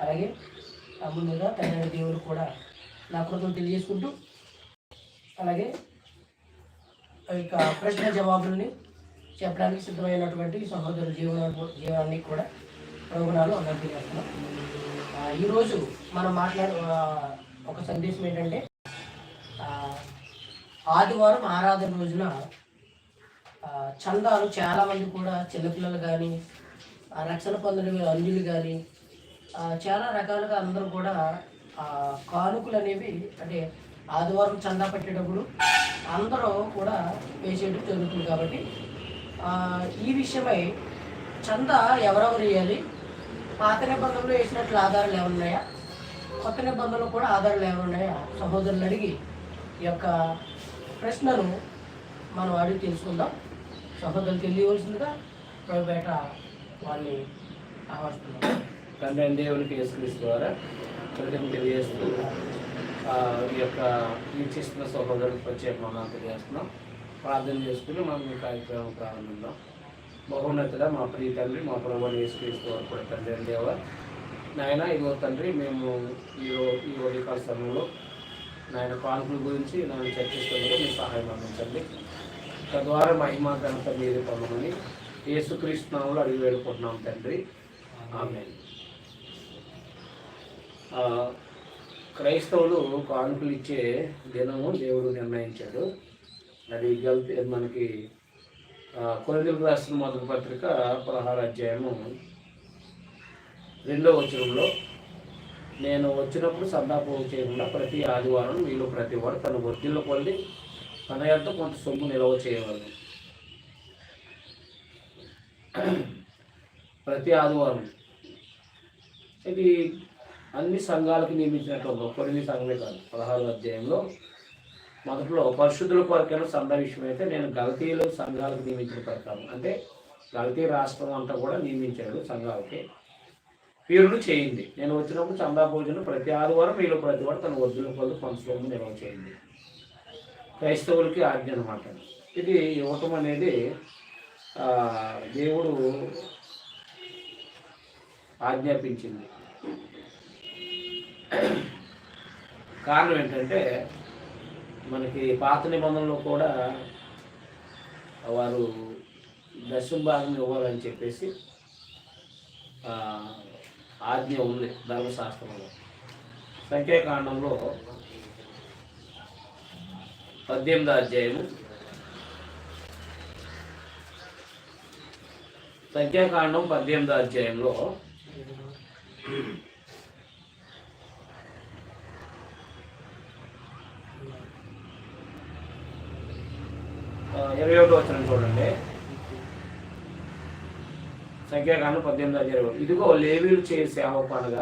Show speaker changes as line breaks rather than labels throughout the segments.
అలాగే ముందుగా తండ్రి దేవుడు కూడా నా కృతం తెలియజేసుకుంటూ అలాగే యొక్క ప్రశ్న జవాబుల్ని చెప్పడానికి సిద్ధమైనటువంటి సహోదరు జీవన జీవనాన్ని కూడా ప్రోగ్రాలు అందరికీ చేస్తున్నాం. ఈరోజు మనం మాట్లాడే ఒక సందేశం ఏంటంటే ఆదివారం ఆరాధన రోజున చందాలు చాలామంది కూడా చిన్నపిల్లలు కానీ రక్షణ పొందిన అంజులు కానీ చాలా రకాలుగా అందరూ కూడా కానుకలు అనేవి అంటే ఆదివారం చందా పెట్టేటప్పుడు అందరూ కూడా వేసేయడం జరుగుతుంది కాబట్టి ఈ విషయమై చందా ఎవరెవరు వేయాలి పాత నిబంధనలు వేసినట్లు ఆధారాలు ఏమన్నాయా కొత్త నిబంధనలు కూడా ఆధారాలు ఏమన్నాయా సహోదరులు అడిగి ఈ యొక్క ప్రశ్నను మనం అడిగి తెలుసుకుందాం. సహోదరులు తెలియవలసిందిగా బయట వాళ్ళని ఆహ్వానిస్తున్నాం.
తండ్రి అయిన దేవునికి యేసుక్రీస్తు ద్వారా కృతజ్ఞత తెలియజేస్తూ ఈ యొక్క వీక్షిస్తున్న సహోదరులకు ప్రత్యేకంగా తెలియజేస్తున్నాం. ప్రార్థన చేసుకుని మనం ఈ కార్యక్రమం ప్రారంభిద్దాం. బహున్నతిగా మా ప్రియ తండ్రి మా ప్రభు యేసుక్రీస్తు వారు కూడా తండ్రి అయిన దేవ నాయన ఇదిగో తండ్రి మేము ఈ ఈ ఉదయకాల సమయంలో నాయన కానుకల గురించి నన్ను చర్చిస్తుండగా మీ సహాయం అందించండి. తద్వారా మహిమా ఘనత మీరు పొందమని యేసుక్రీస్తు నామంలో అడిగి వేడుకుంటున్నాం తండ్రి. ఆమె క్రైస్తవులు కానుకలు ఇచ్చే దినము దేవుడు నిర్ణయించాడు. అది గల్తీ మనకి కొరిందులకు రాసిన మొదటి పత్రిక పదహారు అధ్యాయము రెండో వచనంలో నేను వచ్చినప్పుడు సందాపం చేయకుండా ప్రతి ఆదివారం వీళ్ళు ప్రతి వారు తన వృద్ధిలో పొంది తన యొక్క కొంత సొమ్ము నిల్వ చేయవాలి ప్రతి ఆదివారం. ఇది అన్ని సంఘాలకు నియమించినట్లు గొప్పది కొన్ని సంఘమే కాదు. పదహారు అధ్యాయంలో మొదట్లో పరిశుద్ధుల కొరకైన సంఘ విషయం అయితే నేను గలతీయులు సంఘాలకు నియమించిన ప్రకారం. అంటే గలతీ రాష్ట్రం అంతా కూడా నియమించాడు సంఘాలకి. వీరుడు చేయింది. నేను వచ్చినప్పుడు చందా భోజనం ప్రతి ఆదివారం వీళ్ళు ప్రతి వాడు తన వద్దుల కొద్ది పంచుకోవడం నిల్వ చేయండి క్రైస్తవులకి ఆజ్ఞ అనమాట ఇది ఇవ్వటం అనేది దేవుడు ఆజ్ఞాపించింది. కారణం ఏంటంటే మనకి పాత నిబంధనలో కూడా వారు దశం భాగం ఇవ్వాలని చెప్పేసి ఆజ్ఞ ఉంది ధర్మశాస్త్రంలో. సంఖ్యాకాండంలో పద్దెనిమిది అధ్యాయము. సంఖ్యాకాండం పద్దెనిమిది అధ్యాయంలో ఇరవై ఒకటి వచ్చిన చూడండి. సంఖ్యాకాండం పద్దెనిమిది అధ్యాయం. ఇరవై ఒకటి. ఇదిగో లేవీలు చేయ సేవ పండుగ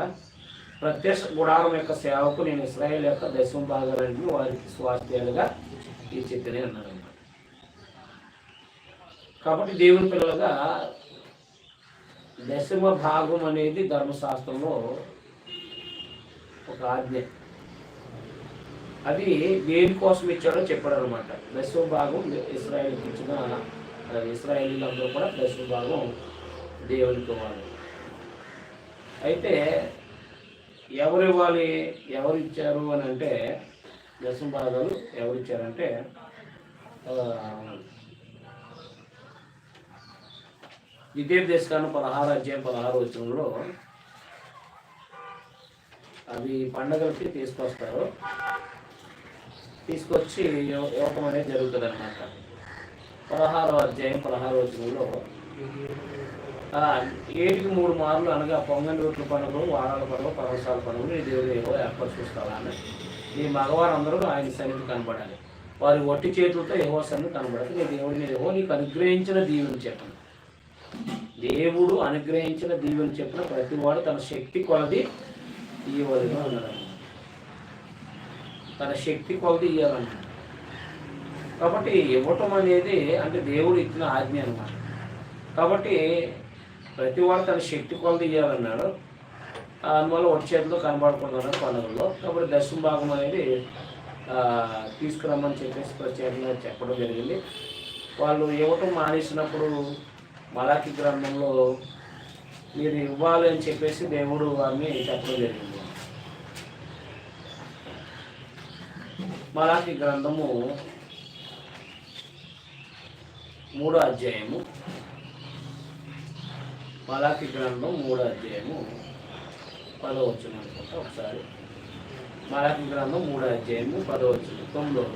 ప్రత్యక్ష గుడారం యొక్క సేవకు నేను ఇస్రాయేల్ యొక్క దశమ భాగాలన్నీ వారికి స్వాస్థ్యాలుగా ఈ అన్నాడు అనమాట కాబట్టి దేవుని పిల్లలుగా దశమ భాగం అనేది ధర్మశాస్త్రంలో ఒక ఆజ్ఞ. అది దేనికోసం ఇచ్చాడో చెప్పాడు అనమాట దశమ భాగం ఇస్రాయేల్కి ఇచ్చిన అది ఇస్రాయేలీలందరూ కూడా దశమ భాగం దేవునికి ఇవ్వాలి అయితే ఎవరు ఇవ్వాలి ఎవరు ఇచ్చారు అని అంటే దశమ భాగాలు ఎవరు ఇచ్చారంటే ఆ, విద్యోపదేశకాన్ని పదహారు అధ్యాయం పదహారు వచనంలో అవి పండగలకి తీసుకొస్తారు. తీసుకొచ్చి ఇవ్వ- ఇవ్వటం అనేది జరుగుతుంది అనమాట పదహారో అధ్యాయం పదహారో వచనంలో ఏటికి మూడు మార్లు అనగా పొంగల్ రొట్టెల పండుగలు వారాల పండుగ పర్వసాల పండుగలు ఈ దేవుడు ఏవో ఏర్పరచుకొస్తావా అని ఈ మగవారందరూ ఆయన సన్నిధి కనబడాలి. వారి ఒట్టి చేతులతో ఏవో సన్నిధి కనబడాలి. నీ దేవుడిని ఏవో నీకు అనుగ్రహించిన దీవుని చెప్పను దేవుడు అనుగ్రహించిన దీవుని చెప్పిన ప్రతి వాడు తన శక్తి కొలది ఇవ్వవలెను అన్నాడు తన శక్తి కొలది ఇవ్వాలన్నాడు కాబట్టి ఇవ్వటం అనేది అంటే దేవుడు ఇచ్చిన ఆజ్ఞ అనమాట కాబట్టి ప్రతి వాడు తన శక్తి కొలది ఇవ్వాలన్నాడు అందువల్ల ఒట్టి చేతిలో కనబడుకున్నాడు పండుగల్లో. కాబట్టి దశమ భాగం అనేది తీసుకురమ్మని చెప్పేసి ప్రత్యేకంగా చెప్పడం జరిగింది. వాళ్ళు ఇవ్వటం మానేసినప్పుడు మలాకి గ్రంథంలో మీరు ఇవ్వాలి అని చెప్పేసి దేవుడు వారిని చెప్పడం జరిగింది. మలాకి గ్రంథము మూడో అధ్యాయము. మలాకి గ్రంథం మూడో అధ్యాయము. పదో వచ్చిన అనుకుంటా ఒకసారి. మలాకి గ్రంథం మూడో అధ్యాయము పదో వచ్చిన తొమ్మిదో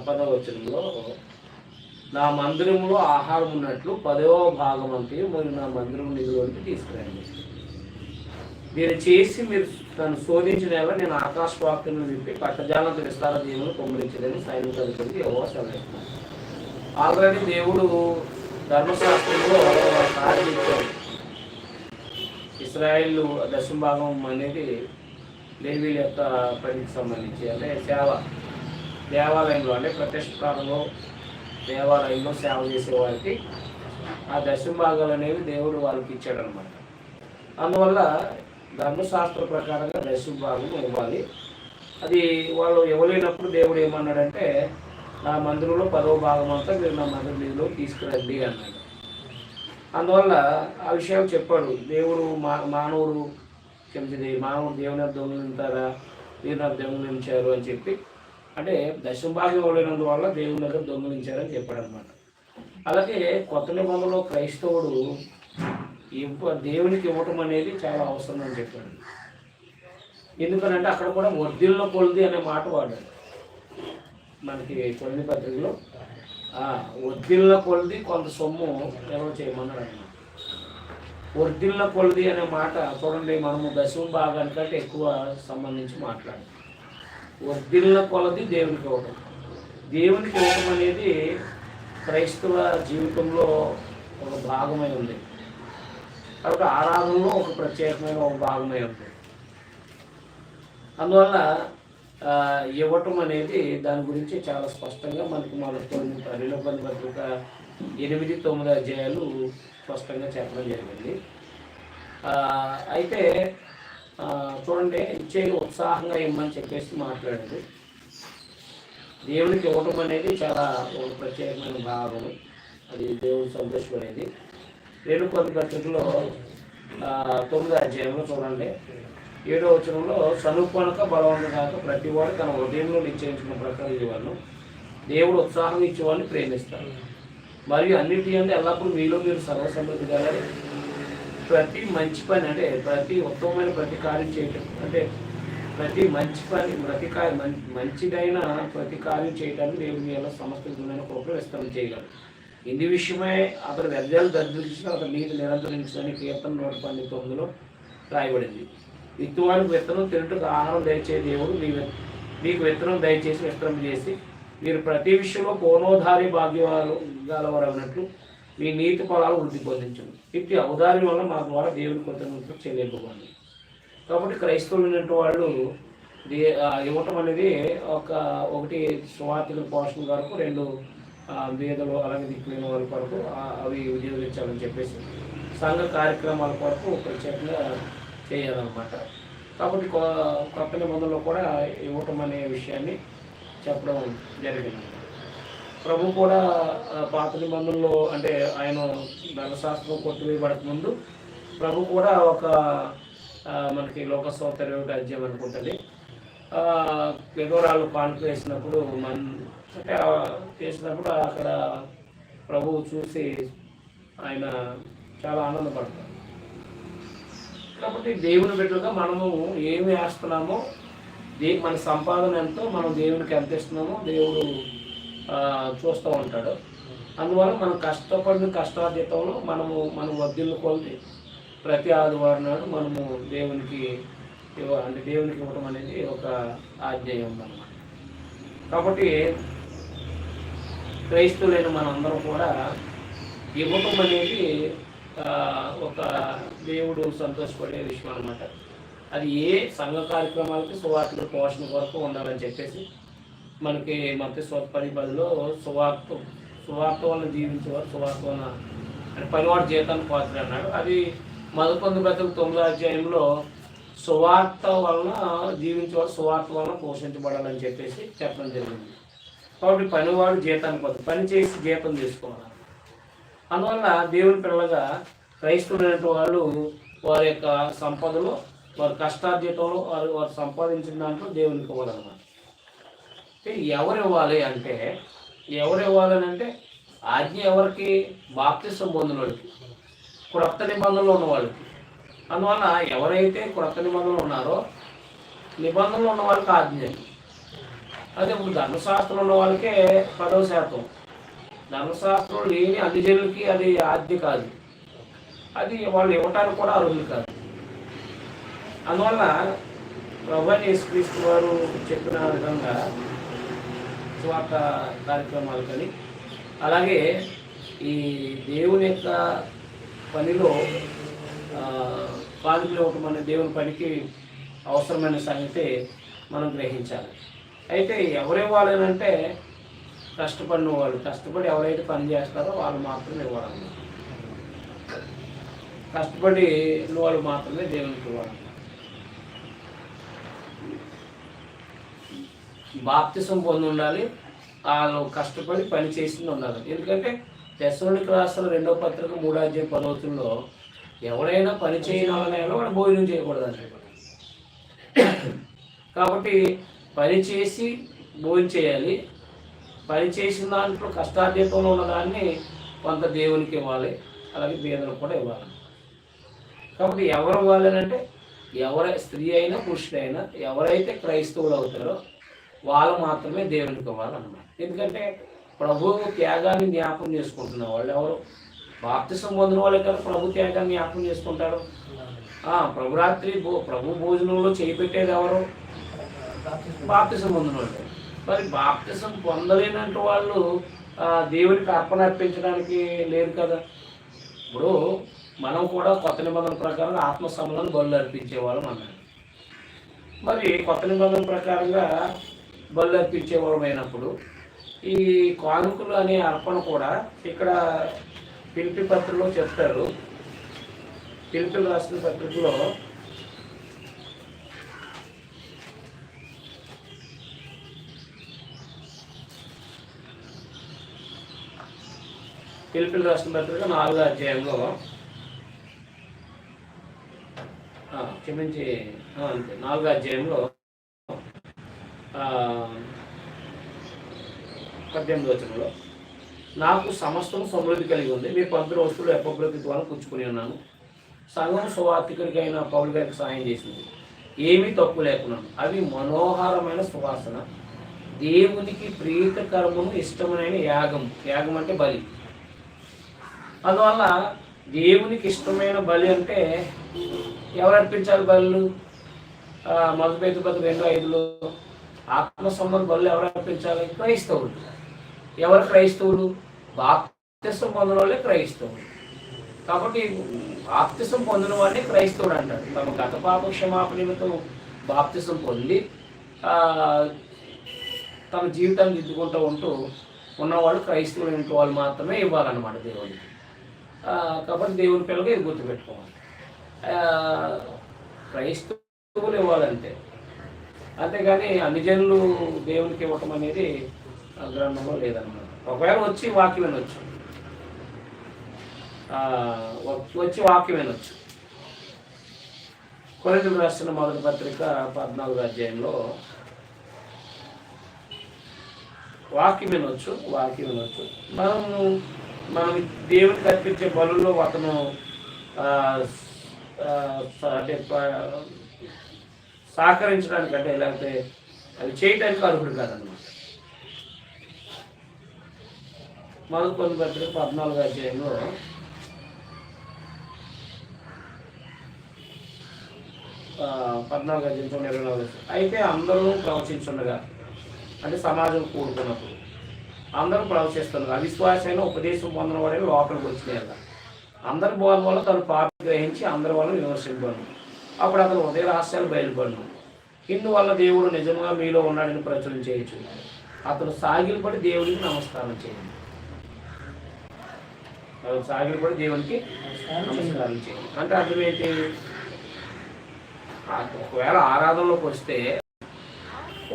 పదో వచనంలో నా మందిరంలో ఆహారం ఉన్నట్లు పదవ భాగం అంటే మీరు నా మందిరం నిధులకి తీసుకురండి. మీరు చేసి మీరు తను శోధించిన నేను ఆకాశ వాక్యం విప్పి పట్టజాలంత విస్తార దీవులు కొమ్మరించదని సైనిక అధిపతి ఎవరో సెలవిస్తున్నాను ఆల్రెడీ దేవుడు ధర్మశాస్త్రంలో ఒక కార్యం ఇచ్చాడు ఇస్రాయిల్ దశమ భాగం అనేది లేవీల యొక్క పనికి సంబంధించి అంటే సేవ దేవాలయంలో అంటే ప్రత్యక్ష దేవాలయంలో సేవ చేసే వారికి ఆ దశమ భాగాలు అనేవి దేవుడు వాళ్ళకి ఇచ్చాడు అనమాట అందువల్ల ధర్మశాస్త్ర ప్రకారంగా దశమ భాగం ఇవ్వాలి అది వాళ్ళు ఇవ్వలేనప్పుడు దేవుడు ఏమన్నాడంటే నా మందిరంలో పదవ భాగం అంతా మీరు నా మందిరం నిధిలో తీసుకురండి అన్నాడు. అందువల్ల ఆ విషయం చెప్పాడు. దేవుడు మా మానవుడు చెప్పింది మానవుడు దేవుని దొంగలింటారా మీరు నాకు దొంగలించారు అని చెప్పి అంటే దశమ భాగం ఇవ్వలేనందువల్ల దేవుని దగ్గర దొంగిలించారని చెప్పాడు అనమాట అలాగే కొత్త నిబంధనలో క్రైస్తవుడు ఇవ్వ దేవునికి ఇవ్వటం అనేది చాలా అవసరం అని చెప్పాడు. ఎందుకనంటే అక్కడ కూడా వర్ధిల్లో కొలిది అనే మాట వాడాడు. మనకి కొన్ని పత్రికలో వర్ధిల్ల కొలిది కొంత సొమ్ము ఎవరు చేయమన్నాడు అన్నమాట వర్ధిల్ల కొలిది అనే మాట చూడండి మనము దశమ భాగానికంటే ఎక్కువ సంబంధించి మాట్లాడాలి వర్ధిల్ల కొలది దేవునికి ఇవ్వటం. దేవునికి ఇవ్వటం అనేది క్రైస్తవ జీవితంలో ఒక భాగమై ఉంది. కాబట్టి ఆరాధనలో ఒక ప్రత్యేకమైన ఒక భాగమై ఉంది అందువల్ల ఇవ్వటం అనేది దాని గురించి చాలా స్పష్టంగా మనకి మన పరిలోపని పత్రిక ఎనిమిది తొమ్మిది అధ్యాయాలు స్పష్టంగా చెప్పడం జరిగింది. అయితే చూడండి ఇచ్చే ఉత్సాహంగా ఇమ్మని చెప్పేసి మాట్లాడింది. దేవునికి ఇవ్వటం అనేది చాలా ఒక ప్రత్యేకమైన భాగం. అది దేవుడు సంతోషపడేది రేణు పత్రికలో ఆ, తొమ్మిదో అధ్యాయంలో చూడండి. ఏడో వచనంలో సనుపనక బలవంతం కాక ప్రతి వాడు తన ఉదయంలో నిశ్చయించిన ప్రకారం ఇవ్వను దేవుడు ఉత్సాహం ఇచ్చేవాడిని ప్రేమిస్తాడు. మరియు అన్నిటి అంటే ఎల్లప్పుడూ మీలో మీరు సర్వసమృద్ధి కలగాలి ప్రతి మంచి పని అంటే ప్రతి ఉత్తమమైన ప్రతి కార్యం చేయటం అంటే ప్రతి మంచి పని ప్రతి కార్యం మంచిదైన ప్రతి కార్యం చేయడానికి దేవుడు మీ సమస్త విధమైన విస్తరణ చేయగలరు ఇంది విషయమై అతను వ్యర్థాలు దరిద్రించి అతను నీతి నిరంతరించని కీర్తన నూట పన్నెండు తొమ్మిదిలో రాయబడింది. విత్తువానికి విత్తనం తినటకు ఆహారం దయచే దేవుడు మీ మీకు విత్తనం దయచేసి విస్తరం చేసి మీరు ప్రతి విషయంలో పూర్ణోధారి భాగ్యాలు గలవరన్నట్లు మీ నీతి ఫలాలు వృద్ధి పొందించండి. ఇట్టి అవధారి వల్ల మా ద్వారా దేవుని కృతజ్ఞతలు చెల్లింపబడి కాబట్టి క్రైస్తవులు వాళ్ళు దే ఇవ్వటం అనేది ఒక ఒకటి స్వార్థికుల పోషణ వరకు రెండు ఆ, బీదలు అలాగే దిక్కులేని వాళ్ళ కొరకు అవి వినియోగించాలని చెప్పేసి సంఘ కార్యక్రమాల కొరకు ప్రత్యేకంగా చేయాలన్నమాట. కాబట్టి కొ- కొత్త నిబంధనలో కూడా ఇవ్వటం అనే విషయాన్ని చెప్పడం జరిగింది. ప్రభు కూడా పాత నిబంధనలో అంటే ఆయన ధర్మశాస్త్రం కొట్టివేయబడక ముందు ప్రభు కూడా ఒక మనకి లోక సౌకర్య అధ్యయం అనుకుంటుంది. ఆ, పాన్పు వేసినప్పుడు మన అంటే చేసినప్పుడు అక్కడ ప్రభువు చూసి ఆయన చాలా ఆనందపడతారు. కాబట్టి దేవుని బిడ్డలుగా మనము ఏమి వేస్తున్నామో దే మన సంపాదన ఎంతో మనం దేవునికి ఎంత ఇస్తున్నామో దేవుడు చూస్తూ ఉంటాడు. అందువల్ల మనం కష్టపడిన కష్టార్జితంలో మనము మనం వద్దులు కొలిది ప్రతి ఆదివారం నాడు మనము దేవునికి అంటే దేవునికి ఇవ్వటం అనేది ఒక ఆజ్ఞయం ఉందన్నమాట కాబట్టి క్రైస్తువులైన మనందరం కూడా ఇవ్వటం అనేది ఒక దేవుడు సంతోషపడే విషయం అనమాట అది ఏ సంఘ కార్యక్రమాలకి సువార్తల పోషణ కొరకు ఉండాలని చెప్పేసి మనకి మత పది పదిలో సువార్త సువార్త వలన జీవించేవారు సువార్త వలన అంటే పనివాడు జీతాన్ని పాత్ర అన్నాడు అది మదకొంది బతుకు తొమ్మిదో అధ్యాయంలో సువార్త వలన జీవించేవారు సువార్త వలన పోషించబడాలని చెప్పేసి చెప్పడం జరిగింది. కాబట్టి పనివాడు జీతాన్ని పొందు పని చేసి జీతం తీసుకోవాలి. అందువల్ల దేవుని పిల్లగా క్రైస్తవులైన వాళ్ళు వారి యొక్క సంపదలో వారి కష్టార్జితంలో వారు వారు సంపాదించిన దాంట్లో దేవునికి ఇవ్వాలన్నమాట. ఎవరు ఇవ్వాలి అంటే ఎవరు ఇవ్వాలని అంటే ఆజ్ఞ ఎవరికి? బాప్తిసం పొందిన వాళ్ళకి. క్రొత్త నిబంధనలు ఉన్న వాళ్ళకి అందువల్ల ఎవరైతే క్రొత్త నిబంధనలు ఉన్నారో నిబంధనలు ఉన్న వాళ్ళకి ఆజ్ఞ. అదే ఇప్పుడు ధర్మశాస్త్రం ఉన్న వాళ్ళకే పదవ శాతం. ధర్మశాస్త్రం లేని అన్ని జనులకి అది ఆజ్ఞ కాదు. అది వాళ్ళు ఇవ్వటానికి కూడా అర్హులు కాదు. అందువల్ల ప్రభుత్వ యేసుక్రీస్తు వారు చెప్పిన విధంగా స్వార్థ కార్యక్రమాలు కానీ అలాగే ఈ దేవుని యొక్క పనిలో ఆ, కానుకలు ఇవ్వటం దేవుని పనికి అవసరమైన సంగతి మనం గ్రహించాలి. అయితే ఎవరు ఇవ్వాలనంటే కష్టపడిన వాళ్ళు కష్టపడి ఎవరైతే పని చేస్తారో వాళ్ళు మాత్రమే ఇవ్వాలన్నమాట కష్టపడి వాళ్ళు మాత్రమే దేవునికి ఇవ్వాలి బాప్తిసం పొంది ఉండాలి వాళ్ళు కష్టపడి పని చేసింది ఉండాలి. ఎందుకంటే దశలోనికి రాష్ట్రాల రెండో పత్రిక మూడో అధ్యాయ పదవుతుల్లో ఎవరైనా పని చేయని వాళ్ళనైనా వాడు భోజనం చేయకూడదు అంటే కాబట్టి పని చేసి భోజనం చేయాలి. పని చేసిన దాంట్లో కష్టార్జితంలో ఉన్నదాన్ని కొంత దేవునికి ఇవ్వాలి. అలాగే పేదలకు కూడా ఇవ్వాలి. కాబట్టి ఎవరు ఇవ్వాలి అంటే ఎవరై స్త్రీ అయినా పురుషుడైనా ఎవరైతే క్రైస్తవులు అవుతారో వాళ్ళు మాత్రమే దేవునికి ఇవ్వాలన్నమాట. ఎందుకంటే ప్రభువు త్యాగాన్ని జ్ఞాపకం చేసుకుంటున్న వాళ్ళు ఎవరు? బాప్తిసం పొందిన వాళ్ళే కదా ప్రభు త్యాగాన్ని జ్ఞాపకం చేసుకుంటారు ఆ, ప్రభు రాత్రి భో ప్రభు భోజనంలో చేయి పెట్టేది ఎవరు? బాప్తిసం. పొందిన వాళ్ళు. మరి బాప్తిసం పొందలేనట్టు వాళ్ళు దేవునికి అర్పణ అర్పించడానికి లేరు కదా. ఇప్పుడు మనం కూడా కొత్త నిబంధన ప్రకారం ఆత్మ సమలను బలు అర్పించే వాళ్ళం అన్నాడు. మరి కొత్త నిబంధన ప్రకారంగా బలు అర్పించే వాళ్ళం అయినప్పుడు ఈ కానుకలు అనే అర్పణ కూడా ఇక్కడ పిలిపి పత్రికలో చెప్తారు పిలిపి రాసిన పత్రికలో పిలిపిలు రాసిన పత్రిక నాలుగో అధ్యాయంలో క్షమించి అంతే నాలుగో అధ్యాయంలో పద్దెనిమిది వచనంలో నాకు సమస్తం సమృద్ధి కలిగి ఉంది. మీ పంతుల వస్తువులు ఎప్పటి ద్వారా పుచ్చుకుని ఉన్నాను. సంఘం సువార్థికుడికి అయిన పౌలు గారికి సాయం చేసింది. ఏమీ తప్పు లేకున్నాను అవి మనోహరమైన సువాసన దేవునికి ప్రీతకరమును ఇష్టమైన యాగం. యాగం అంటే బలి. అందువల్ల దేవునికి ఇష్టమైన బలి అంటే ఎవరు అర్పించాలి బలు మొదటి పెద్ద రెండు ఐదులో ఆత్మ సంబంధ బలు ఎవరు అర్పించాలి? క్రైస్తవులు. ఎవరు క్రైస్తవులు? బాప్తిసం పొందిన వాళ్ళే క్రైస్తవులు. కాబట్టి బాప్తిసం పొందిన వాడిని క్రైస్తవుడు అంటాడు తమ గత పాప క్షమాపణ బాప్తిసం పొంది తమ జీవితాన్ని దిద్దుకుంటూ ఉంటూ ఉన్నవాళ్ళు క్రైస్తవులు ఇంటి వాళ్ళు మాత్రమే ఇవ్వాలన్నమాట దేవునికి. కాబట్టి దేవుని పిల్లగా ఇది గుర్తుపెట్టుకోవాలి. క్రైస్తవులు ఇవ్వాలంటే. అంతేగాని అన్ని జనులు దేవునికి ఇవ్వటం అనేది గ్రంథంలో లేదన్నమాట. ఒకవేళ వచ్చి వాక్యం వినొచ్చు. వచ్చి వాక్యం వినొచ్చు. కొరింథీయులకు రాసిన మొదటి పత్రిక పద్నాలుగు అధ్యాయంలో వాక్యం వినొచ్చు వాక్యం వినొచ్చు. మనము మనం దేవునికి అర్పించే బలుల్లో అతను అంటే ప- సహకరించడానికి అంటే లేకపోతే అది చేయటానికి అర్హుడు కాదన్నమాట. మొదటి కొన్ని పత్రిక పద్నాలుగు అధ్యాయంలో. పద్నాలుగు అధ్యాయం ఇరవై నాలుగు అయితే అందరూ ప్రవచించుండగా అంటే సమాజం కూడుకున్నప్పుడు అందరూ ప్రవచిస్తున్నారు అవిశ్వాసమైన ఉపదేశం పొందిన వాడే లోపలికి వచ్చినాయి అందరి బోధన వల్ల తను పాప గ్రహించి అందరి వల్ల విమర్శింపను అప్పుడు అతను ఉదయ రహస్యాలు బయలుపడను ఇందువల్ల దేవుడు నిజంగా మీలో ఉన్నాడని ప్రచురణ చేయొచ్చు అతను సాగిలపడి దేవుడికి నమస్కారం చేయండి. అతను సాగిలపడి దేవునికి నమస్కారం చేయండి. అంటే అర్థం ఏంటి ఒకవేళ ఆరాధనలోకి వస్తే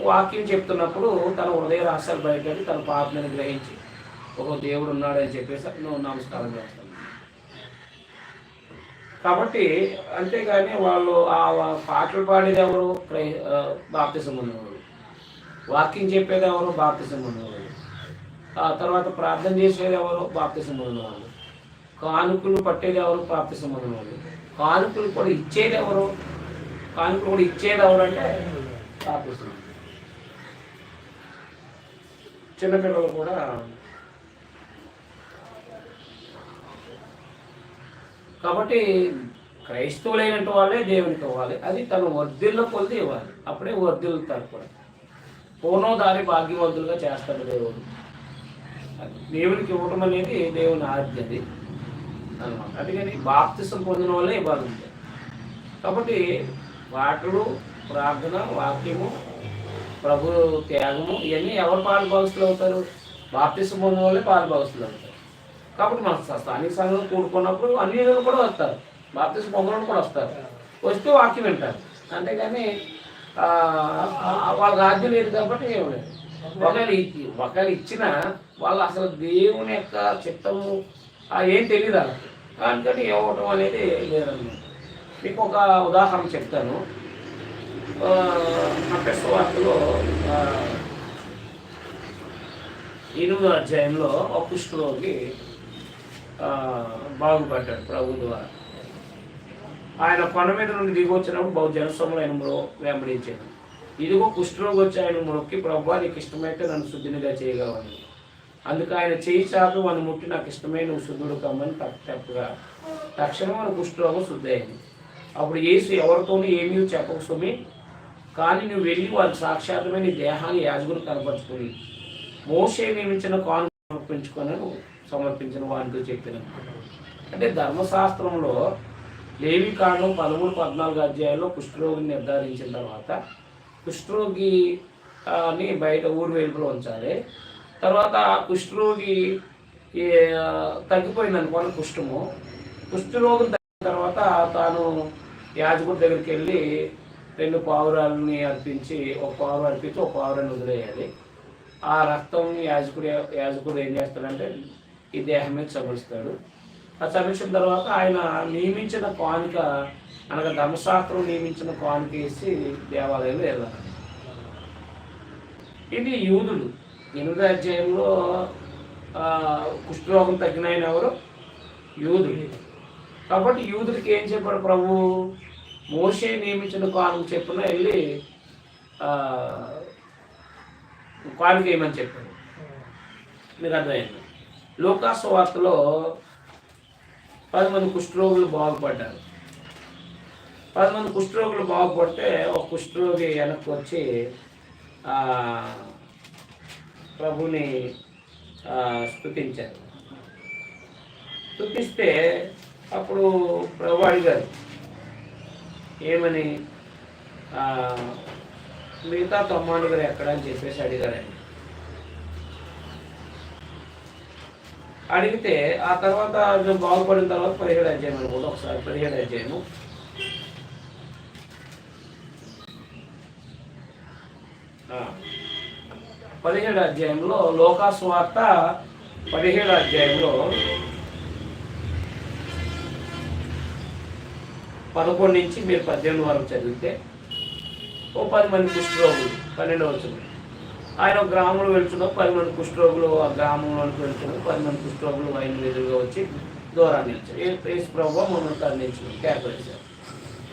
వాక్యం చెప్తున్నప్పుడు తన హృదయ రహస్యాలు బయటపెట్టి తన పాపని గ్రహించి ఒక దేవుడు ఉన్నాడు అని చెప్పేసి నువ్వు నమస్కారం చేస్తాను కాబట్టి అంతేగాని వాళ్ళు ఆ పాటలు పాడేది ఎవరు? బాప్తిసం ఉన్నవాళ్ళు వాకింగ్ చెప్పేది ఎవరు? బాప్తిసం ఉన్నవాళ్ళు ఆ తర్వాత ప్రార్థన చేసేది ఎవరు? బాప్తిసం ఉన్నవాళ్ళు కానుకలు పట్టేది ఎవరు బాప్తిసం కానుకలు కూడా ఇచ్చేది ఎవరు కానుకలు కూడా ఇచ్చేది ఎవరు అంటే బాప్తిసం చిన్నపిల్లలు కూడా కాబట్టి క్రైస్తవులైనటువంటి వాళ్ళే దేవునికి ఇవ్వాలి. అది తను వర్ధిల్లో కొలిది ఇవ్వాలి. అప్పుడే వర్ధిల్లుతారు కూడా. పూర్ణోదారి భాగ్యవంతులుగా చేస్తాడు దేవుడు. దేవునికి ఇవ్వటం అనేది దేవుని ఆజ్ఞది అనమాట అందుకని బాప్తిసం పొందిన వల్లే ఇవ్వాలి కాబట్టి వాటిలో ప్రార్థన వాక్యము ప్రభు త్యాగము ఇవన్నీ ఎవరు పాలుభాగస్తులు అవుతారు? బాప్తిసం పొందిన వాళ్ళే పాలుభాగస్తులు అవుతారు. కాబట్టి మన స్థానిక సంఘం కూడుకున్నప్పుడు అన్ని కూడా వస్తారు. బాప్తిసం పొందడం కూడా వస్తారు. వస్తే వాక్యం వింటారు. అంతేగాని వాళ్ళ రాజ్యం లేదు కాబట్టి ఏం లేదు. ఒకవేళ ఇచ్చి ఒకవేళ ఇచ్చిన వాళ్ళు అసలు దేవుని యొక్క చిత్తము ఏం తెలియదు వాళ్ళకి. అందుకని ఇవ్వటం అనేది మీకు ఒక ఉదాహరణ చెప్తాను. అపెస్ వార్తలో ఎనిమిదో అధ్యాయంలో ఒక కుష్ఠరోగి బాగుపడ్డాడు ప్రభు ద్వారా. ఆయన కొండ మీద నుండి దిగి వచ్చినప్పుడు బహు జనసంలో ఆయన మ్రో వెంబడించాడు. ఇదిగో కుష్ఠరోగి వచ్చి ఆయన మొక్కి ప్రభు నీకు ఇష్టమైతే నన్ను శుద్ధినిగా చేయగలవని. అందుకు ఆయన చేయి చాలు వాడిని ముట్టి నాకు ఇష్టమే నువ్వు శుద్ధుడు కమ్మని తప్ప- తక్షణం మన కుష్ఠరోగం శుద్ధి అయింది అప్పుడు యేసు ఎవరితోనూ ఏమీ చెప్పక సుమి కానీ నువ్వు వెళ్ళి వాళ్ళ సాక్షాత్మే నీ దేహాన్ని యాజకుని కనపరుచుకుని మోసే నియమించిన కాను సమర్పించుకొని సమర్పించిన వానితో చెప్పిన అంటే ధర్మశాస్త్రంలో లేవి కాండం పదమూడు పద్నాలుగు అధ్యాయాల్లో కుష్ఠరోగిని నిర్ధారించిన తర్వాత కుష్ఠరోగి బయట ఊరు వెలుపులో ఉంచాలి. తర్వాత ఆ కుష్ఠరోగి తగ్గిపోయింది అనుకోండి కుష్ఠము. కుష్ఠరోగం తగ్గిన తర్వాత తాను యాజకుడి దగ్గరికి వెళ్ళి రెండు పావురాలని అర్పించి ఒక పావురం అర్పించి ఒక పావురాన్ని వదిలేయాలి. ఆ రక్తం యాజకుడు యాజకుడు ఏం చేస్తాడంటే ఈ దేహం మీద చమలుస్తాడు ఆ చమించిన తర్వాత ఆయన నియమించిన కానుక అనగా ధర్మశాస్త్రం నియమించిన కానుక వేసి దేవాలయంలో వెళ్ళాలి. ఇది యూదులు. ఎనిమిదో అధ్యాయంలో కుష్ఠరోగం తగ్గిన ఆయన ఎవరు? యూదులు. కాబట్టి యూదుడికి ఏం చెప్పాడు ప్రభు? మోసే నియమించిన కాలం చెప్పున వెళ్ళి కాలు వేయమని చెప్పాడు? మీకు అర్థమైంది? లోకాసు వార్తలో పది మంది కుష్ఠరోగులు బాగుపడ్డారు. పది మంది కుష్ఠరోగులు బాగుపడితే ఒక కుష్ఠరోగి వెనక్కి వచ్చి ప్రభుని స్థుతించారు స్థుతిస్తే అప్పుడు ప్రభు అడిగారు ఏమని? మిగతా తొమ్మాడుగురు ఎక్కడ అని చెప్పేసి అడిగారండి. అడిగితే ఆ తర్వాత అది బాగుపడిన తర్వాత పదిహేడు అధ్యాయం అనుకుంటా ఒకసారి పదిహేడు అధ్యాయము. ఆ, పదిహేడు అధ్యాయంలో లోకాసువార్త పదిహేడు అధ్యాయంలో పదకొండు నుంచి మీరు పద్దెనిమిది వరకు చదివితే ఓ పది మంది కుష్ఠరోగులు పన్నెండు వచ్చింది ఆయన ఒక గ్రామంలో వెళ్తున్నారు పది మంది కుష్ఠరోగులు ఆ గ్రామంలోకి వెళ్తున్నారు పది మంది కుష్ఠరోగులు ఆయన ఎదురుగా వచ్చి దూరాన్ని నిలిచారు. ఏ ప్రేస్ ప్రభావ మమ్మల్ని కరుణించారు కేకలేశారు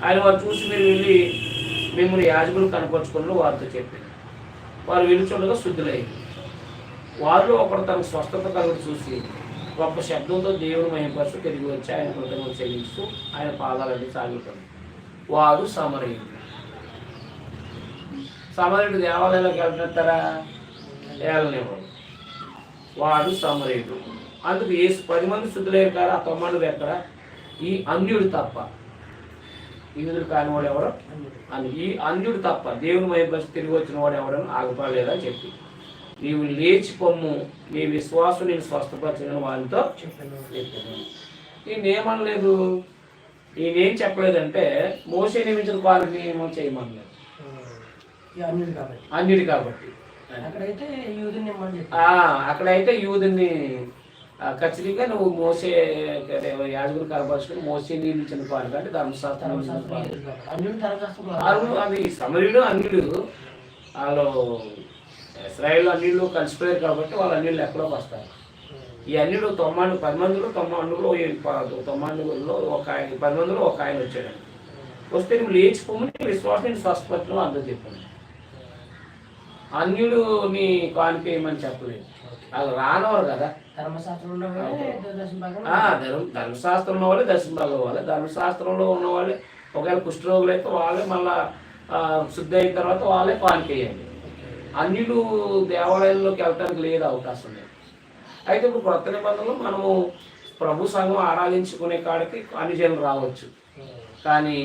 ఆయన వారు చూసి మీరు వెళ్ళి మిమ్మల్ని యాజకులు కనపరుచుకుని వారితో చెప్పింది వారు విలుచుండగా శుద్ధులయ్యారు. వారిలో ఒకడు తనకు స్వస్థత కలుగు చూసి గొప్ప శబ్దంతో దేవుని మహిమపరుచు తిరిగి వచ్చి ఆయన కృతజ్ఞత చెల్లిస్తూ ఆయన పాదాలని సాగుతాడు వారు సమరయుడు సమరయుడు దేవాలయంలోకి వెళ్తారా వెళ్ళనివ్వడు. వాడు సమరయుడు అందుకు ఏ పది మంది శుద్ధులయ్యారు కదా ఆ తొమ్మిది ఎక్కడ ఈ అన్యుడు తప్ప. యూదుడు కానివాడు ఎవరు? అని ఈ అన్యుడు తప్ప దేవుని వైపు తిరిగి వచ్చిన వాడు ఎవడని ఆగపడలేదా చెప్పి. నీవు లేచి పొమ్ము. నీ విశ్వాసం నేను స్వస్థపరిచిన వారితో
చెప్పాను.
చెప్పాను ఈయన ఏమనలేదు ఈయన ఏం చెప్పలేదంటే మోసే నియమించిన వారిని ఏమో చేయమనలేదు.
ఈ అన్యుడు కాబట్టి.
అన్యుడు కాబట్టి.
అక్కడైతే యూదుని
ఖచ్చితంగా నువ్వు మోసే అదే యాజకులు కనపరుచుకుని మోసే నీళ్ళు ఇచ్చిన పాడు అంటే ధర్మశాస్త్రం అది సమరుడు అన్యుడు. వాళ్ళు ఇస్రాయేల్ అన్యులు కలిసిపోయారు కాబట్టి వాళ్ళు అన్యులు ఎక్కడోకి వస్తారు. ఈ అన్యుడు తొమ్మిది పది మందిలో తొమ్మిది మందిలో ఈ ప- తొమ్మిది మందిలో ఒక ఆయన పది మందిలో ఒక ఆయన వచ్చాడు వస్తే నువ్వు లేచిపోమని విశ్వాసం స్వస్థపతిలో అందరూ చెప్పాను అన్యుడు నీ కానిపేయమని చెప్పలేదు. వాళ్ళు రానవారు కదా.
ధర్మశాస్త్రం ఉన్నవాడే దర్శన భాగం
ఆ, ధర్మ ధర్మశాస్త్రం ఉన్న వాళ్ళే వాళ్ళే. ధర్మశాస్త్రంలో ఉన్న వాళ్ళే. ఒకవేళ కుష్ఠరోగులు అయితే వాళ్ళే మళ్ళా శుద్ధి అయిన తర్వాత వాళ్ళే పానికేయాలి అన్యులు దేవాలయంలోకి వెళ్ళడానికి లేదు అవకాశం లేదు. అయితే ఇప్పుడు కొత్త నిబంధనలు మనము ప్రభు సంఘం ఆరాధించుకునే కాడికి అన్ని జనులు రావచ్చు. కానీ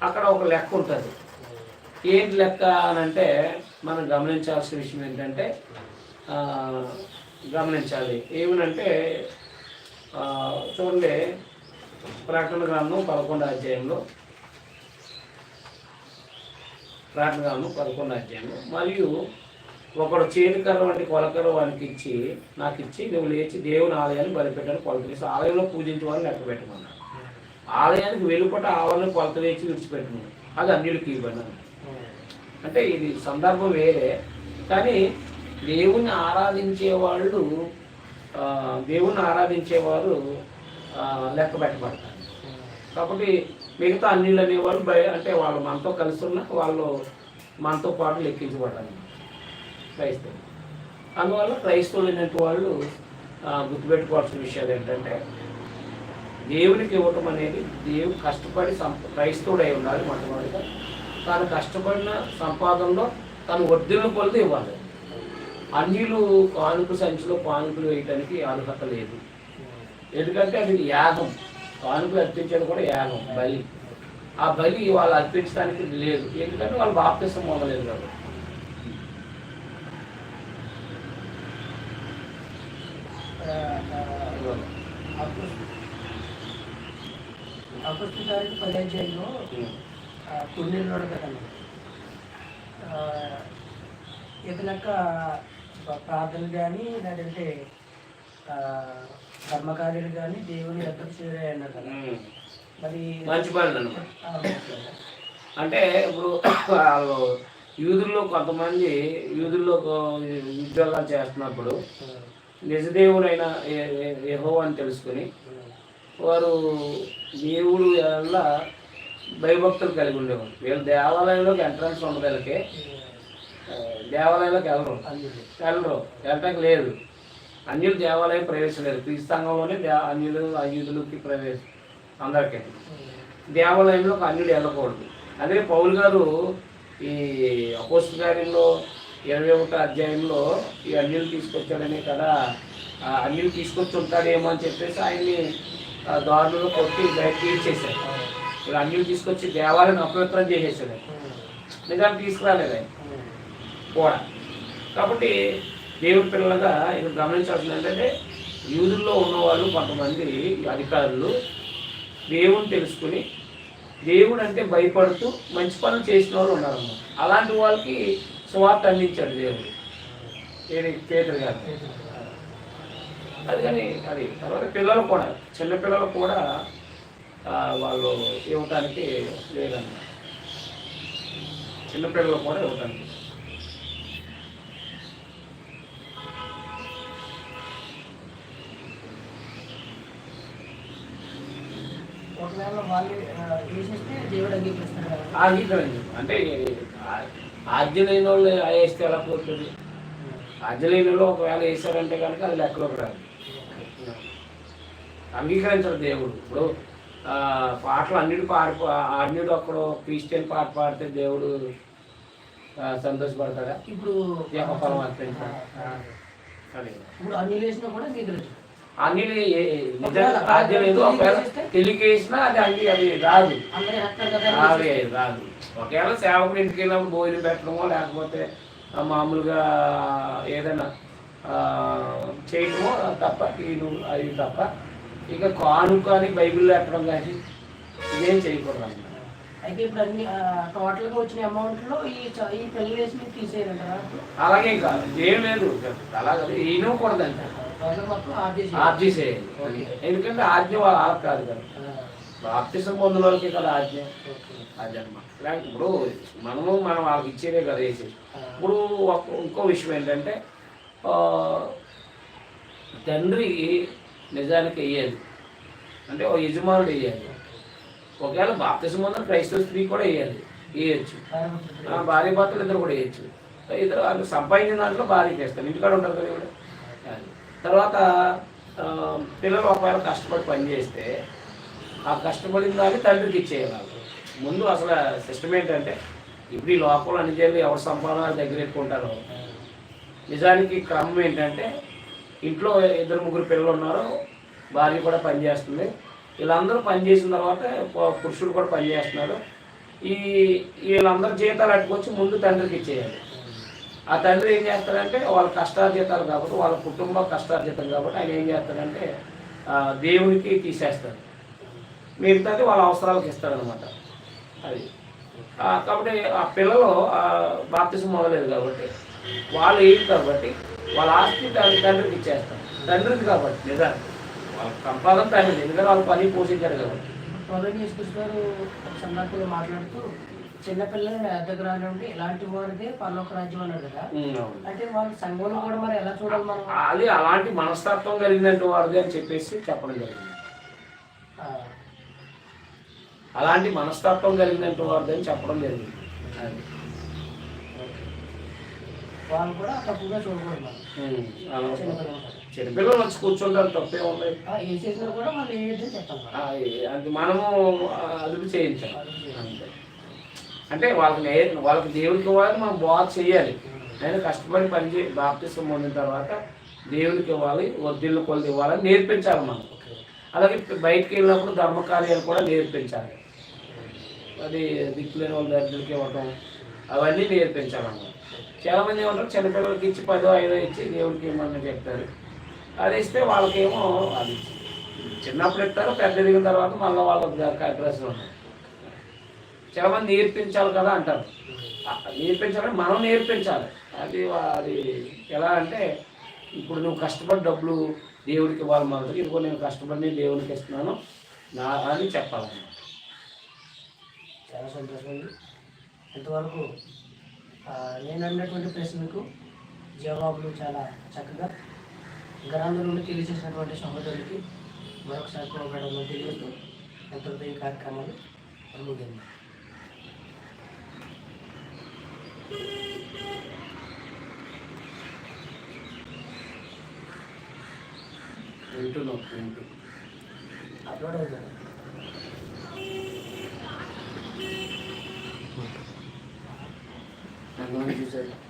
అక్కడ ఒక లెక్క ఉంటుంది. ఏంటి లెక్క అని అంటే మనం గమనించాల్సిన విషయం ఏంటంటే గమనించాలి. ఏమనంటే చూడండి ప్రకటన గ్రంథం పదకొండో అధ్యాయంలో. ప్రకటన గ్రంథం పదకొండో అధ్యాయంలో. మరియు ఒకడు చేతికర్ర వంటి కొలకర్ర వానికి ఇచ్చి నాకు ఇచ్చి నువ్వు లేచి దేవుని ఆలయాన్ని బలిపెట్టాను కొలతలేసి ఆలయంలో పూజించే వాళ్ళని లెక్క పెట్టమన్నాడు. ఆలయానికి వెలుపట ఆవరణ కొలతలేచి వేసి అది అన్యులకి ఇవ్వను అంటే ఇది సందర్భం వేరే. కానీ దేవుణ్ణి ఆరాధించే వాళ్ళు దేవుణ్ణి ఆరాధించేవారు లెక్క పెట్టబడతారు. కాబట్టి మిగతా అన్నిళ్ళు అనేవాళ్ళు బయ అంటే వాళ్ళు మనతో కలిసి ఉన్న వాళ్ళు మనతో పాటు లెక్కించబడాలి క్రైస్తవులు. అందువల్ల క్రైస్తవులు అయినట్టు వాళ్ళు గుర్తుపెట్టుకోవాల్సిన విషయాలు ఏంటంటే దేవునికి ఇవ్వటం అనేది దేవు కష్టపడి సంప క్రైస్తవుడై ఉండాలి మొట్టమొదటిగా. తాను కష్టపడిన సంపాదనలో తను వర్ధిల్లు కొలది ఇవ్వాలి. అన్యులు కానుక సంచిలో కానుకలు వేయడానికి అర్హత లేదు. ఎందుకంటే అది యాగం. కానుకలు అర్పించేది కూడా యాగం బలి. ఆ బలి వాళ్ళు అర్పించడానికి లేదు. ఎందుకంటే వాళ్ళు బాప్తిసం మొదలేదు కాబట్టి.
అపుస్తు గారికి పది అధ్యాయంలో కుండీలు కదండి. ఇతనక్క ప్రార్థనలు కానీ లేదంటే కర్మకార్యాలు కానీ దేవుని ఎద్దకు చేరాయి అన్నారు కదా. మరి
మంచి పనులు. అన్నమాట అంటే ఇప్పుడు వాళ్ళు యూదుల్లో కొంతమంది యూదుల్లో ఉద్యోగాలు చేస్తున్నప్పుడు నిజదేవుడైన యహో అని తెలుసుకుని వారు దేవుడు వల్ల భయభక్తులు కలిగి ఉండేవారు. వీళ్ళు దేవాలయంలోకి ఎంట్రన్స్ ఉండగలిగే దేవాలయంలోకి వెళ్ళరు. వెళ్ళరు. వెళ్ళటానికి లేదు. అన్యులు దేవాలయం ప్రవేశం లేదు క్రీస్తు సంఘంలోనే దే అన్యులు అయ్యుదులకి ప్రవేశం అందరికీ. దేవాలయంలో ఒక అన్యుడు వెళ్ళకూడదు. అదే పౌలు గారు ఈ అపోస్తు కార్యంలో ఇరవై ఒకటో అధ్యాయంలో ఈ అన్యులు తీసుకొచ్చాడనే కదా అన్యులు తీసుకొచ్చి ఉంటాడేమో అని చెప్పేసి ఆయన్ని దారుణంలో కొట్టి బయటకి ఈడ్చేశారు ఇప్పుడు అన్యులు తీసుకొచ్చి దేవాలయం అపవిత్రం చేసేసాడు నిజానికి తీసుకురాలేదు కూడా కాబట్టి దేవుడి పిల్లలుగా ఇక్కడ గమనించాల్సింది ఏంటంటే యూదుల్లో ఉన్నవాళ్ళు కొంతమంది అధికారులు దేవుని తెలుసుకుని దేవుడు అంటే భయపడుతూ మంచి పనులు చేసిన వాళ్ళు ఉన్నారు అలాంటి వాళ్ళకి సువార్త అందించాడు దేవుడు. ఏది పేదరు గారు అది కానీ అది తర్వాత పిల్లలు కూడా చిన్నపిల్లలు కూడా వాళ్ళు ఇవ్వటానికి లేదన్నమాట. చిన్నపిల్లలు కూడా ఇవ్వటానికి
ఒకవేళ వాళ్ళు ఆ, వేసేస్తే దేవుడు అంగీకరిస్తాడు కదా
అంగీకరించు అంటే ఆ- ఆజ్ఞ లేని వాళ్ళు వేస్తే ఎలా పోతుంది? వాళ్ళు ఒకవేళ వేసారంటే కనుక అది లెక్కలోకి రాదు. అంగీకరించడు దేవుడు. ఇప్పుడు ఆ, పాటలు అన్నిటి పాడి అన్నిటి ఒక్కడు క్రిస్టియన్ పాట పాడితే దేవుడు సంతోషపడతాడా?
ఇప్పుడు
ఫలం అది.
ఇప్పుడు అన్ని వేసినా కూడా అంగీకరించు
అన్ని లేదు ఒకవేళ తెలియకేసినా అది అంగీ అది రాదు.
కదా
రాదు. ఒకవేళ సేవకుడు ఇంటికి వెళ్ళినప్పుడు భోజనం పెట్టడమో లేకపోతే మామూలుగా ఏదైనా ఆ, చేయటమో తప్ప ఇవి అవి తప్ప. ఇక కానుక అని బైబిల్లో ఎక్కడం కానీ ఇదేం చేయకూడదు
అయితే ఇప్పుడు అన్ని టోటల్గా వచ్చిన అమౌంట్లో ఈ ఈ పెళ్ళి వేసి తీసేయాలంటారా
అలాగే కాదు. ఏం లేదు. అలాగే ఈయన ఆర్జీ చేయాలి ఎందుకంటే ఆజ్ఞ వాళ్ళ ఆలకు కాదు కదా. బాప్తిసం పొందిన వాళ్ళకి కదా ఆజ్ఞ. అది అనమాట ఇప్పుడు మనము మనం వాళ్ళకి ఇచ్చేదే కదా వేసి ఇప్పుడు ఒక- ఇంకో విషయం ఏంటంటే తండ్రి నిజానికి వేయాలి అంటే ఓ యజమానుడు వేయాలి ఒకవేళ బాప్తిసం పొందిన క్రైస్తవ స్త్రీ కూడా వేయాలి వేయచ్చు ఆ, భార్య భర్తలు ఇద్దరు కూడా వేయచ్చు ఇద్దరు వాళ్ళు సంపాదించిన దాంట్లో భార్యకి వేస్తారు ఇంటికాడ ఉంటారు కదా. తర్వాత పిల్లలు ఒకవేళ కష్టపడి పని చేస్తే ఆ కష్టపడిన దాన్ని తండ్రికి ఇచ్చేయాలి ముందు అసలు సిస్టమ్ ఏంటంటే ఇప్పుడు ఈ లోపల అన్ని చేయాలి ఎవరు సంపాదన దగ్గర ఎక్కుంటారో నిజానికి క్రమం ఏంటంటే ఇంట్లో ఇద్దరు ముగ్గురు పిల్లలు ఉన్నారు భార్య కూడా పనిచేస్తుంది వీళ్ళందరూ పనిచేసిన తర్వాత పురుషుడు కూడా పనిచేస్తున్నారు ఈ వీళ్ళందరూ జీతాలు అట్టుకొచ్చి ముందు తండ్రికి ఇచ్చేయాలి. ఆ తండ్రి ఏం చేస్తాడంటే వాళ్ళ కష్టార్జితాలు కాబట్టి వాళ్ళ కుటుంబ కష్టార్జితం కాబట్టి ఆయన ఏం చేస్తాడంటే దేవునికి తీసేస్తాడు. మిగతాది వాళ్ళ అవసరాలకు ఇస్తాడనమాట. అది. కాబట్టి ఆ పిల్లలు బాప్తిసం మొదలేదు కాబట్టి వాళ్ళు ఏం కాబట్టి వాళ్ళ ఆస్తి తండ్రికి ఇచ్చేస్తారు. తండ్రికి కాబట్టి నిజానికి. వాళ్ళ సంపాదన తండ్రి ఎందుకంటే వాళ్ళు పని పోషించారు కాబట్టి.
ప్రొవైడ్ చేసుకొస్తారు సందర్భంలో మాట్లాడుతూ చిన్నపిల్లలు దగ్గర ఉంటే ఇలాంటి వారిదే పర్లోక రాజ్యం అన్నాడు కదా. అంటే వాళ్ళ సంఘంలో కూడా మరి ఎలా చూడాలి మనం?
అది అలాంటి మనస్తత్వం కలిగినట్టు వాడిది అని చెప్పేసి చెప్పడం జరిగింది. అలాంటి మనస్తత్వం కలిగినట్టు వాడిది అని చెప్పడం జరిగింది.
వాళ్ళు కూడా తప్పుగా చూడకూడదు మనం చిన్నపిల్లలు.
వచ్చి కూర్చుంటారు తప్పే ఉంది.
ఏ చేసినా కూడా వాళ్ళు మనం.
ఆ, అది మనము అదుపు చేయించాలి. అంతే. అంటే వాళ్ళకి నే- వాళ్ళకి దేవునికి ఇవ్వాలి మనం బాగా చేయాలి. నేను కష్టపడి పని చేయి బాప్తిసం పొందిన తర్వాత దేవునికి ఇవ్వాలి వద్దిళ్ళు కొలది ఇవ్వాలని నేర్పించాలి మనం. అలాగే బయటికి వెళ్ళినప్పుడు ధర్మ కార్యాలు కూడా నేర్పించాలి. అది దిక్కులేని వాళ్ళ దరిద్రులకి ఇవ్వటం అవన్నీ నేర్పించాలన్నమాట చాలామంది ఏమంటారు చిన్నపిల్లలకి ఇచ్చి పదో ఐదో ఇచ్చి దేవుడికి ఇవ్వమని చెప్తారు. అది ఇస్తే వాళ్ళకేమో అది చిన్నప్పుడు ఇస్తారు పెద్ద దిగిన తర్వాత మళ్ళీ వాళ్ళకి అడ్రస్ ఉంటాయి. చాలామంది నేర్పించాలి కదా అంటారు. నేర్పించాలని మనం నేర్పించాలి. అది అది ఎలా అంటే ఇప్పుడు నువ్వు కష్టపడి డబ్బులు దేవుడికి ఇవ్వాలి మొదటి ఇదిగో నేను కష్టపడి దేవుడికి ఇస్తున్నాను నా అని చెప్పాలన్నమాట.
చాలా సంతోషం అండి. ఇంతవరకు నేను అన్నటువంటి ప్రశ్నకు జవాబులు చాలా చక్కగా గ్రామాల నుండి తెలియజేసినటువంటి సహోదరులకి మరొకసారి కోపడడం తెలియదు ఎంతవరకు ఈ కార్యక్రమాలు ముగింది
వింటున్నావు వింటూ
అప్లోడ్ అవుతుంది.
చూసారు